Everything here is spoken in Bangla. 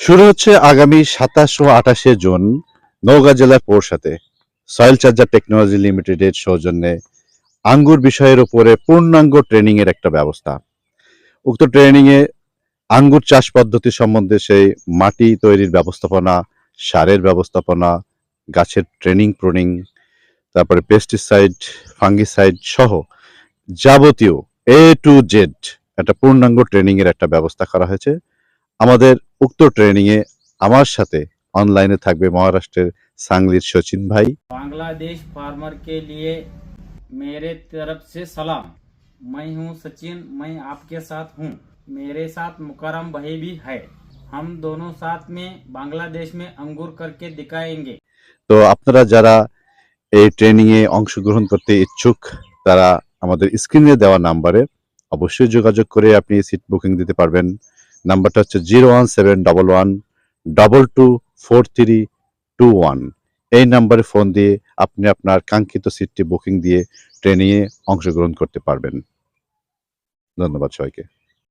শুরু হচ্ছে আগামী সাতাশ ও আঠাশে জুন নওগাঁ জেলার পৌরসাথে সয়েল চার্জার টেকনোলজি লিমিটেডের সৌজন্যে আঙ্গুর বিষয়ের উপরে পূর্ণাঙ্গ ট্রেনিং এর একটা ব্যবস্থা। উক্ত ট্রেনিং এ আঙ্গুর চাষ পদ্ধতি সম্বন্ধে সেই মাটি তৈরির ব্যবস্থাপনা, সারের ব্যবস্থাপনা, গাছের ট্রেনিং প্রুনিং, তারপরে পেস্টিসাইড ফাঙ্গিসাইড সহ যাবতীয় এ টু জেড একটা পূর্ণাঙ্গ ট্রেনিং এর একটা ব্যবস্থা করা হয়েছে। আমাদের উক্ত ট্রেনিং এ আমার সাথে অনলাইনে থাকবে মহারাষ্ট্রের সাংলির সচিন ভাই बांग्लादेश फार्मर के लिए मेरे तरफ से सलाम मैं हूं सचिन मैं आपके साथ हूं मेरे साथ मुकरम भाई भी है हम दोनों साथ में बांग्लादेश में अंगूर करके दिखाएंगे তো আপনারা যারা এই ট্রেনিং এ অংশগ্রহণ করতে ইচ্ছুক তারা আমাদের স্ক্রিনে দেওয়া নাম্বারে অবশ্যই যোগাযোগ করে আপনি সিট বুকিং দিতে পারবেন নাম্বারটা হচ্ছে zero one seven one two four three two one. এই নাম্বারে ফোন দিয়ে আপনি আপনার কাঙ্ক্ষিত সিটটি বুকিং দিয়ে ট্রেনিংয়ে অংশগ্রহণ করতে পারবেন। ধন্যবাদ সবাইকে।